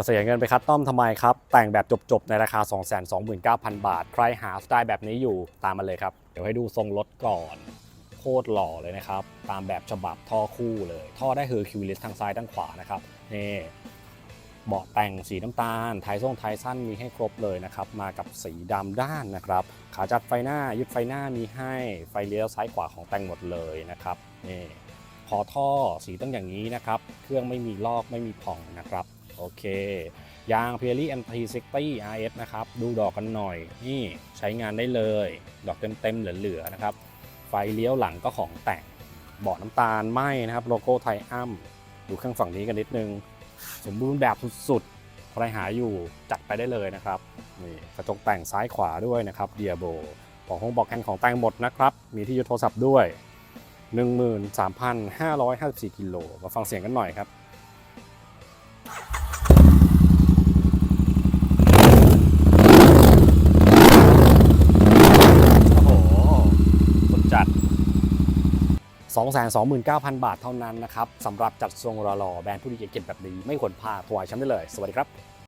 จะเสียเงินไปคัดต้อมทำไมครับ แต่งแบบจบๆ ในราคา 229,000 บาท ใครหาสไตล์แบบนี้อยู่ตามมาเลยครับ เดี๋ยวให้ดูทรงรถก่อน โคตรหล่อเลยนะครับ ตามแบบฉบับท่อคู่เลย ท่อได้คือคิวลิสทางซ้ายด้านขวานะครับนี่เบาะแต่งสีน้ำตาลไทยส่งไทยสั้นมีให้ครบเลยนะครับ มากับสีดำด้านนะครับ ขาจัดไฟหน้ายึดไฟหน้ามีให้ ไฟเลี้ยวซ้ายขวาของแต่งหมดเลยนะครับนี่พอท่อสีต้องอย่างนี้นะครับ เครื่องไม่มีลอกไม่มีผ่องนะครับ โอเค ยาง p i e r y MT60 RS นะครับ ดูดอกกันหน่อย นี่ใช้งานได้เลย ดอกเต็มๆเหลือๆนะครับ ไฟเลี้ยวหลังก็ของแต่งเบาะน้ำตาลไหมนะครับ โลโก้ไทยอ้ำดูข้างฝั่งนี้กันนิดนึง สมบูรณ์แบบสุดๆ ใครหาอยู่จัดไปได้เลยนะครับ นี่กระจกแต่งซ้ายขวาด้วยนะครับเดียโบบอกห้องบอกแฮนของแต่งหมดนะครับ มีที่ยึดโทรศัพท์ด้วย 13,554 กิโลมาฟังเสียงกันหน่อยครับ โอ้โหสุดจัด 229,000 บาทเท่านั้นนะครับสำหรับจัดทรงรอๆแบรนด์ผู้ดีเก่งแบบนี้ไม่ควรพลาดถวายฉันได้เลย สวัสดีครับ